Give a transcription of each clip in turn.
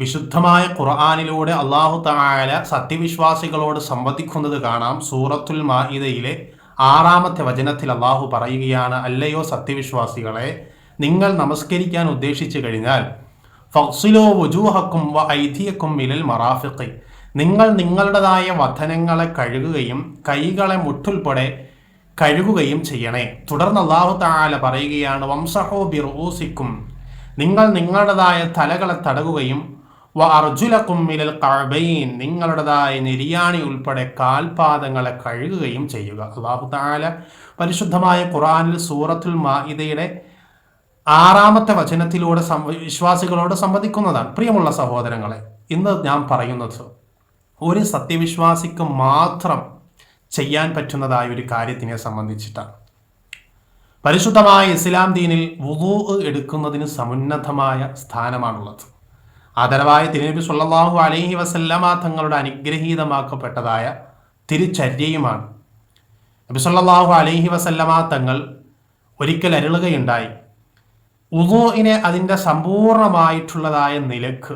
വിശുദ്ധമായ ഖുർആാനിലൂടെ അള്ളാഹു താല സത്യവിശ്വാസികളോട് സംവദിക്കുന്നത് കാണാം. സൂറത്തുൽ മാഇദയിലെ ആറാമത്തെ വചനത്തിൽ അള്ളാഹു പറയുകയാണ് അല്ലയോ സത്യവിശ്വാസികളെ നിങ്ങൾ നമസ്കരിക്കാൻ ഉദ്ദേശിച്ചു കഴിഞ്ഞാൽ ഫക്സിലോ വുജൂഹക്കും വ ഐതിയക്കും മിലൽ മറാഫിഖി. നിങ്ങൾ നിങ്ങളുടേതായ വധനങ്ങളെ കഴുകുകയും കൈകളെ മുട്ടുൾപ്പെടെ കഴുകുകയും ചെയ്യണേ. തുടർന്ന് അള്ളാഹു താല പറയുകയാണ് വംസഹോ ബിറൂസിക്കും നിങ്ങൾ നിങ്ങളുടേതായ തലകളെ തടകുകയും വ അർജുലക്കും കഴബൈൻ നിങ്ങളുടേതായ നിര്യാണി ഉൾപ്പെടെ കാൽപാദങ്ങളെ കഴുകുകയും ചെയ്യുക. അള്ളാഹു താല പരിശുദ്ധമായ ഖുറാനിൽ സൂറത്തുൽ മാഇദയുടെ ആറാമത്തെ വചനത്തിലൂടെ വിശ്വാസികളോട് സംവദിക്കുന്നതാണ്. പ്രിയമുള്ള സഹോദരങ്ങളെ ഇന്ന് ഞാൻ പറയുന്നത് ഒരു സത്യവിശ്വാസിക്ക് മാത്രം ചെയ്യാൻ പറ്റുന്നതായ ഒരു കാര്യത്തിനെ സംബന്ധിച്ചിട്ടാണ്. പരിശുദ്ധമായ ഇസ്ലാം ദീനിൽ വുദൂ എടുക്കുന്നതിന് സമുന്നതമായ സ്ഥാനമാണുള്ളത്. ആദരവായ തിരുനബി സുല്ലാഹു അലൈഹി വസല്ലമ തങ്ങളുടെ അനുഗ്രഹീതമാക്കപ്പെട്ടതായ തിരുചര്യയുമാണ്. നബി സുല്ലാഹു അലൈഹി വസല്ലമ തങ്ങൾ ഒരിക്കൽ അരുളുകയുണ്ടായി. ഉദോയിനെ അതിന്റെ സമ്പൂർണമായിട്ടുള്ളതായ നിലയ്ക്ക്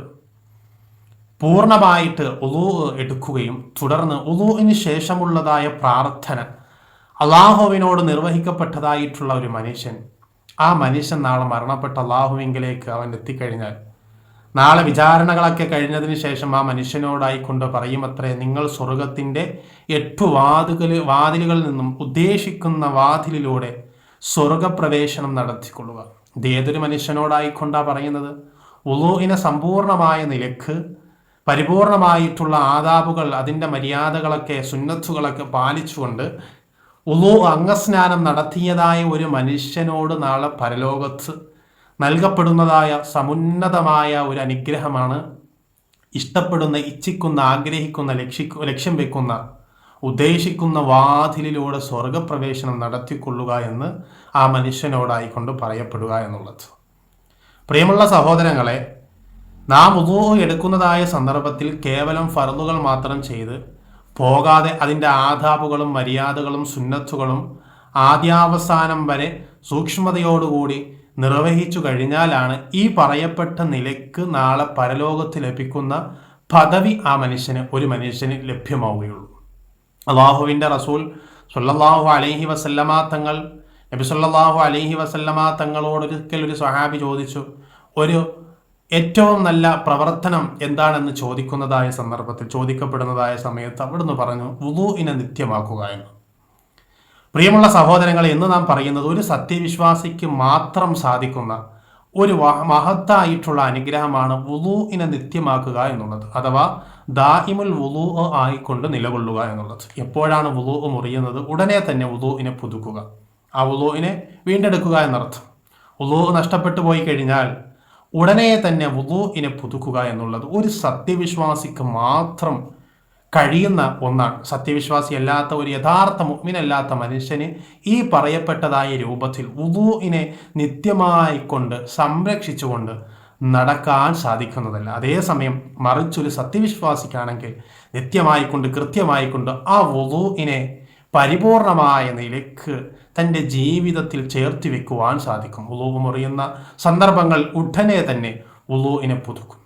പൂർണമായിട്ട് ഉദു എടുക്കുകയും തുടർന്ന് ഉദുവിന് ശേഷമുള്ളതായ പ്രാർത്ഥന അള്ളാഹുവിനോട് നിർവഹിക്കപ്പെട്ടതായിട്ടുള്ള ഒരു മനുഷ്യൻ. ആ മനുഷ്യൻ നാളെ മരണപ്പെട്ട അള്ളാഹുവിങ്കിലേക്ക് അവൻ എത്തിക്കഴിഞ്ഞാൽ നാളെ വിചാരണകളൊക്കെ കഴിഞ്ഞതിന് ശേഷം ആ മനുഷ്യനോടായിക്കൊണ്ട് പറയുമത്രേ നിങ്ങൾ സ്വർഗത്തിന്റെ എട്ടു വാതുകൾ വാതിലുകളിൽ നിന്നും ഉദ്ദേശിക്കുന്ന വാതിലിലൂടെ സ്വർഗപ്രവേശനം നടത്തിക്കൊള്ളുക. ഇത് ഏതൊരു മനുഷ്യനോടായിക്കൊണ്ടാണ് പറയുന്നത്? ഉലൂഹിനെ സമ്പൂർണമായ നിലയ്ക്ക് പരിപൂർണമായിട്ടുള്ള ആദാബുകൾ അതിന്റെ മര്യാദകളൊക്കെ സുന്നത്തുകളൊക്കെ പാലിച്ചുകൊണ്ട് ഉളു അംഗസ്നാനം നടത്തിയതായ ഒരു മനുഷ്യനോട് നാളെ പരലോകത്ത് നൽകപ്പെടുന്നതായ സമുന്നതമായ ഒരു അനുഗ്രഹമാണ് ഇഷ്ടപ്പെടുന്ന ഇച്ഛിക്കുന്ന ആഗ്രഹിക്കുന്ന ലക്ഷിക്കു ലക്ഷ്യം വെക്കുന്ന ഉദ്ദേശിക്കുന്ന വാതിലിലൂടെ സ്വർഗപ്രവേശനം നടത്തിക്കൊള്ളുക എന്ന് ആ മനുഷ്യനോടായിക്കൊണ്ട് പറയപ്പെടുക എന്നുള്ളത്. പ്രിയമുള്ള സഹോദരങ്ങളെ നാം ഉദു എടുക്കുന്നതായ സന്ദർഭത്തിൽ കേവലം ഫറലുകൾ മാത്രം ചെയ്ത് പോകാതെ അതിന്റെ ആദാബുകളും മര്യാദകളും സുന്നത്തുകളും ആദ്യാവസാനം വരെ സൂക്ഷ്മതയോടുകൂടി നിർവഹിച്ചു കഴിഞ്ഞാലാണ് ഈ പറയപ്പെട്ട നിലയ്ക്ക് നാളെ പരലോകത്ത് ലഭിക്കുന്ന പദവി ആ മനുഷ്യന് ഒരു മനുഷ്യന് ലഭ്യമാവുകയുള്ളൂ. അള്ളാഹുവിന്റെ റസൂൽ സുല്ലാഹു അലൈഹി വസല്ലമാ തങ്ങൾ നബി സുല്ലാഹു അലൈഹി വസല്ലമാ തങ്ങളോടൊരിക്കൽ ഒരു സ്വഹാബി ചോദിച്ചു ഒരു ഏറ്റവും നല്ല പ്രവർത്തനം എന്താണെന്ന് ചോദിക്കുന്നതായ സന്ദർഭത്തിൽ ചോദിക്കപ്പെടുന്നതായ സമയത്ത് അവിടുന്ന് പറഞ്ഞു വുളുവിനെ നിത്യമാക്കുക എന്ന്. പ്രിയമുള്ള സഹോദരങ്ങളെ എന്ന് നാം പറയുന്നത് ഒരു സത്യവിശ്വാസിക്ക് മാത്രം സാധിക്കുന്ന ഒരു മഹത്തായിട്ടുള്ള അനുഗ്രഹമാണ് വുളുവിനെ നിത്യമാക്കുക എന്നുള്ളത് അഥവാ ദാഹിമുൽ വുദു ആയിക്കൊണ്ട് നിലകൊള്ളുക എന്നുള്ളത്. എപ്പോഴാണ് വുദു മുറിയുന്നത്? ഉടനെ തന്നെ വുളുവിനെ പുതുക്കുക. ആ വുദുവിനെ വീണ്ടെടുക്കുക എന്നർത്ഥം. വുളു നഷ്ടപ്പെട്ടു പോയി കഴിഞ്ഞാൽ ഉടനെ തന്നെ വുളുവിനെ പുതുക്കുക എന്നുള്ളത് ഒരു സത്യവിശ്വാസിക്ക് മാത്രം കഴിയുന്ന ഒന്നാണ്. സത്യവിശ്വാസി അല്ലാത്ത ഒരു യഥാർത്ഥ മുഗ്മിനല്ലാത്ത മനുഷ്യന് ഈ പറയപ്പെട്ടതായ രൂപത്തിൽ ഉദുവിനെ നിത്യമായി കൊണ്ട് സംരക്ഷിച്ചുകൊണ്ട് നടക്കാൻ സാധിക്കുന്നതല്ല. അതേസമയം മറിച്ചൊരു സത്യവിശ്വാസിക്കാണെങ്കിൽ നിത്യമായിക്കൊണ്ട് കൃത്യമായിക്കൊണ്ട് ആ വുളുവിനെ പരിപൂർണമായ നിലയ്ക്ക് തന്റെ ജീവിതത്തിൽ ചേർത്തി വെക്കുവാൻ സാധിക്കും. ഉളു മുറിയുന്ന സന്ദർഭങ്ങൾ ഉടനെ തന്നെ ഉളുവിനെ പുതുക്കും.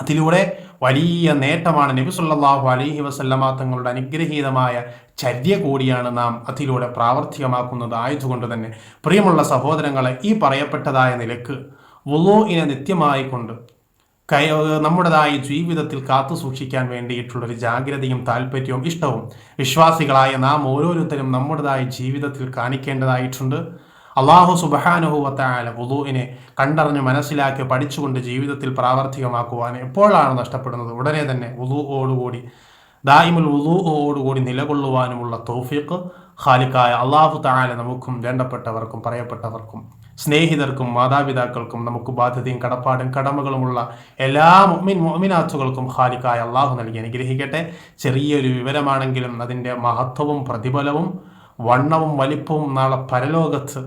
അതിലൂടെ വലിയ നേട്ടമാണ് നബി സുല്ലാഹു അലൈഹി വസല്ലമ തങ്ങളുടെ അനുഗ്രഹീതമായ ചര്യ കൂടിയാണ് നാം അതിലൂടെ പ്രാവർത്തികമാക്കുന്നത്. ആയതുകൊണ്ട് തന്നെ പ്രിയമുള്ള സഹോദരങ്ങളെ ഈ പറയപ്പെട്ടതായ നിലയ്ക്ക് നിത്യമായി നിത്യമായിക്കൊണ്ട് കൈ നമ്മുടേതായ ജീവിതത്തിൽ കാത്തു സൂക്ഷിക്കാൻ വേണ്ടിയിട്ടുള്ളൊരു ജാഗ്രതയും താല്പര്യവും ഇഷ്ടവും വിശ്വാസികളായ നാം ഓരോരുത്തരും നമ്മുടേതായ ജീവിതത്തിൽ കാണിക്കേണ്ടതായിട്ടുണ്ട്. അള്ളാഹു സുബഹാനുഹുവത്തായ വുളുവിനെ കണ്ടറിഞ്ഞ് മനസ്സിലാക്കി പഠിച്ചുകൊണ്ട് ജീവിതത്തിൽ പ്രാവർത്തികമാക്കുവാൻ എപ്പോഴാണ് നഷ്ടപ്പെടുന്നത്? ഉടനെ തന്നെ വുളുവോടുകൂടി ദായിമുൽ വുളുവോടുകൂടി നിലകൊള്ളുവാനുമുള്ള തോഫിക്ക് ഖാലിക്കായ അള്ളാഹു താല നമുക്കും വേണ്ടപ്പെട്ടവർക്കും പറയപ്പെട്ടവർക്കും സ്നേഹിതർക്കും മാതാപിതാക്കൾക്കും നമുക്ക് ബാധ്യതയും കടപ്പാടും കടമകളുമുള്ള എല്ലാ മുഅ്മിൻ മുഅ്മിനാത്തുകൾക്കും ഹാലിക്കായ അള്ളാഹു നൽകി. അനുഗ്രഹിക്കട്ടെ. ചെറിയൊരു വിവരമാണെങ്കിലും അതിന്റെ മഹത്വവും പ്രതിഫലവും വണ്ണവും വലിപ്പവും നാളെ പരലോകത്ത്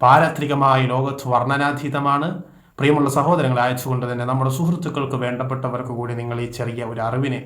പാരത്രികമായ ലോകത്ത് വർണനാതീതമാണ്. പ്രിയമുള്ള സഹോദരങ്ങൾ അയച്ചുകൊണ്ട് തന്നെ നമ്മുടെ സുഹൃത്തുക്കൾക്ക് വേണ്ടപ്പെട്ടവർക്ക് കൂടി നിങ്ങൾ ഈ ചെറിയ ഒരു അറിവിനെ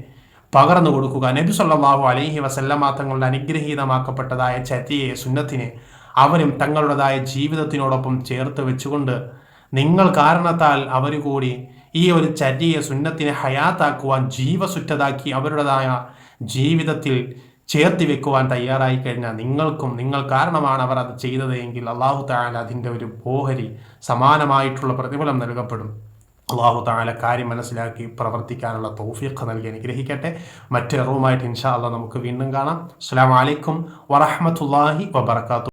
പകർന്നു കൊടുക്കുക. നബി സല്ലാഹു അലൈഹി വസല്ലമ തങ്ങളുടെ അനുഗ്രഹീതമാക്കപ്പെട്ടതായ ചതിയെ സുന്നത്തിനെ അവരും തങ്ങളുടേതായ ജീവിതത്തിനോടൊപ്പം ചേർത്ത് വെച്ചുകൊണ്ട് നിങ്ങൾ കാരണത്താൽ അവർ കൂടി ഈ ഒരു ചര്യയെ സുന്നത്തിനെ ഹയാത്താക്കുവാൻ ജീവസുറ്റതാക്കി അവരുടേതായ ജീവിതത്തിൽ ചേർത്തി വെക്കുവാൻ തയ്യാറായി കഴിഞ്ഞാൽ നിങ്ങൾക്കും നിങ്ങൾ കാരണമാണ് അവർ അത് ചെയ്തത് എങ്കിൽ അള്ളാഹു താല അതിന്റെ ഒരു ഓഹരി സമാനമായിട്ടുള്ള പ്രതിഫലം നൽകപ്പെടും. അള്ളാഹു താല കാര്യം മനസ്സിലാക്കി പ്രവർത്തിക്കാനുള്ള തൗഫീഖ് നൽകി അനുഗ്രഹിക്കട്ടെ. മറ്റൊരു ഇൻഷാ അള്ളാഹ് നമുക്ക് വീണ്ടും കാണാം. അസ്സാം വലൈക്കും വറഹമത്തല്ലാഹി വബർക്കാത്തു